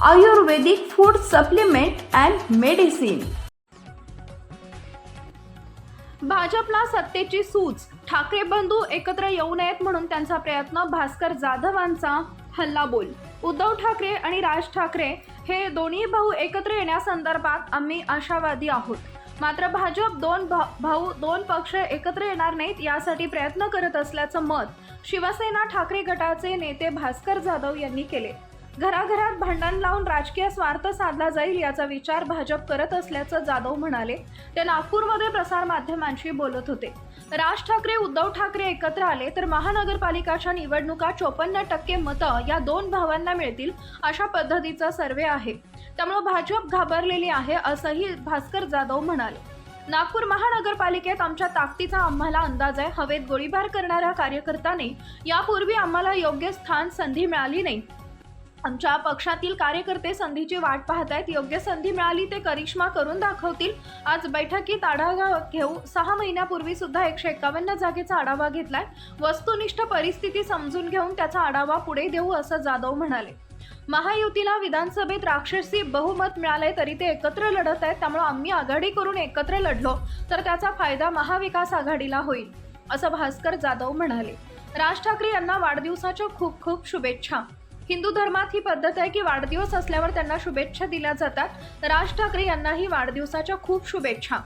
Ayurvedic food supplement and medicine भाजपला सत्तेची सूच ठाकरे बंधू एकत्र येऊ नयेत म्हणून त्यांचा प्रयत्न भास्कर जाधवांचा हल्लाबोल उद्धव ठाकरे आणि राज ठाकरे हे दोन्ही भाऊ एकत्र येण्यासंदर्भात आम्ही आशावादी आहोत. मात्र भाजप दोन भा- भाऊ दोन पक्ष एकत्र येणार नाहीत यासाठी प्रयत्न करत असल्याचं मत शिवसेना ठाकरे गटाचे नेते भास्कर जाधव यांनी केले. घराघरात भांडण लावून राजकीय स्वार्थ साधला जाईल याचा विचार भाजप करत असल्याचं जाधव म्हणाले. ते नागपूरमध्ये प्रसारमाध्यमांशी बोलत होते. राज ठाकरे उद्धव ठाकरे एकत्र आले तर महानगरपालिकाच्या निवडणुका चोपन्न टक्के मतं या दोन भावांना मिळतील अशा पद्धतीचा सर्वे आहे. त्यामुळे भाजप घाबरलेली आहे असंही भास्कर जाधव म्हणाले. नागपूर महानगरपालिकेत आमच्या ताकदीचा आम्हाला अंदाज आहे. हवेत गोळीबार करणाऱ्या कार्यकर्त्याने यापूर्वी आम्हाला योग्य स्थान संधी मिळाली नाही. आमच्या पक्षातील कार्यकर्ते संधीची वाट पाहत आहेत योग्य संधी मिळाली ते करिश्मा करून दाखवतील. आज बैठकीत आढावा घेऊ सहा महिन्यापूर्वी सुद्धा एकशे एकावन्न जागेचा आढावा घेतलाय. वस्तुनिष्ठ परिस्थिती समजून घेऊन त्याचा आढावा पुढे देऊ असं जाधव म्हणाले. महायुतीला विधानसभेत राक्षसी बहुमत मिळाले तरी ते एकत्र लढत आहेत. त्यामुळे आम्ही आघाडी करून एकत्र लढलो तर त्याचा फायदा महाविकास आघाडीला होईल असं भास्कर जाधव म्हणाले. राज ठाकरे यांना वाढदिवसाच्या खूप खूप शुभेच्छा. हिंदू धर्मात ही पद्धत आहे की वाढदिवस असल्यावर त्यांना शुभेच्छा दिल्या जातात. राज ठाकरे यांनाही वाढदिवसाच्या खूप शुभेच्छा.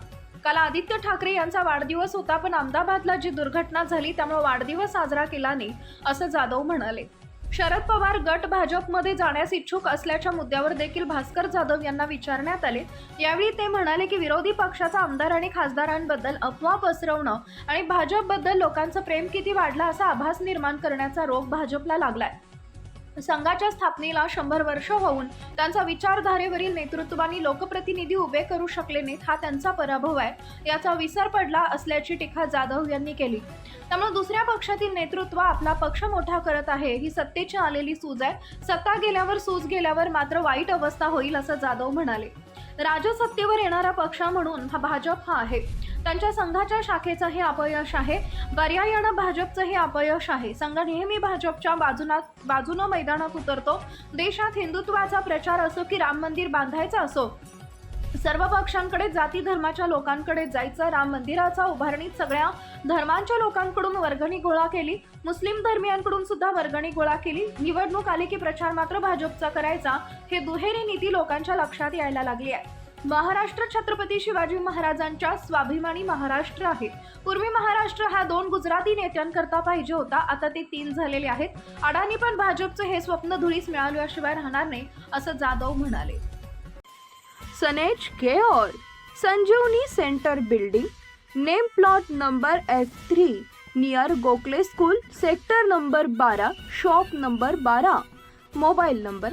काल आदित्य ठाकरे यांचा वाढदिवस होता पण अहमदाबादला जी दुर्घटना झाली त्यामुळे वाढदिवस साजरा केला नाही असं जाधव म्हणाले. शरद पवार गट भाजपमध्ये जाण्यास इच्छुक असल्याच्या मुद्द्यावर देखील भास्कर जाधव यांना विचारण्यात आले. यावेळी ते म्हणाले की विरोधी पक्षाचा आमदार आणि खासदारांबद्दल अफवा पसरवणं आणि भाजपबद्दल लोकांचं प्रेम किती वाढलं असा आभास निर्माण करण्याचा रोग भाजपला लागलाय. संघाच्या स्थापनेला शंभर वर्ष होऊन त्यांचा विचारधारेवरील नेतृत्वाने लोकप्रतिनिधी उभे करू शकले नाहीत हा त्यांचा पराभव आहे. याचा विसर पडला असल्याची टीका जाधव यांनी केली. त्यामुळे दुसऱ्या पक्षातील नेतृत्व आपला पक्ष मोठा करत आहे ही सत्तेची आलेली सूज आहे. सत्ता गेल्यावर सूज गेल्यावर मात्र वाईट अवस्था होईल असं जाधव म्हणाले. राजसत्तेवर येणारा पक्ष म्हणून हा भाजप हा आहे. त्यांच्या संघाच्या शाखेचं हे अपयश आहे. पर्यायानं भाजपचं हे अपयश आहे. संघ नेहमी भाजपच्या बाजूना बाजूनं मैदानात उतरतो. देशात हिंदुत्वाचा प्रचार असो की राम मंदिर बांधायचं असो सर्व पक्षांकडे जाती धर्माच्या लोकांकडे जायचं राम मंदिराचा उभारणीत सगळ्या धर्मांच्या लोकांकडून वर्गणी गोळा केली. मुस्लिम धर्मियांकडून सुद्धा वर्गणी गोळा केली. निवडणूक आली की प्रचार मात्र भाजपचा करायचा. हे दुहेरी नीती लोकांच्या लक्षात यायला लागली आहे. महाराष्ट्र छत्रपती शिवाजी महाराजांच्या स्वाभिमानी महाराष्ट्र आहे. पूर्वी महाराष्ट्र हा दोन गुजराती नेत्यांकरता पाहिजे होता. आता ते तीन झालेले आहेत. अडाणी पण भाजपचं हे स्वप्न धुळीस मिळाल्याशिवाय राहणार नाही असं जाधव म्हणाले. सनेज केओर Sanjeevani centre building. Name plot number F three near Gokhale school. Sector number बारा. शॉप नंबर बारा. Mobile number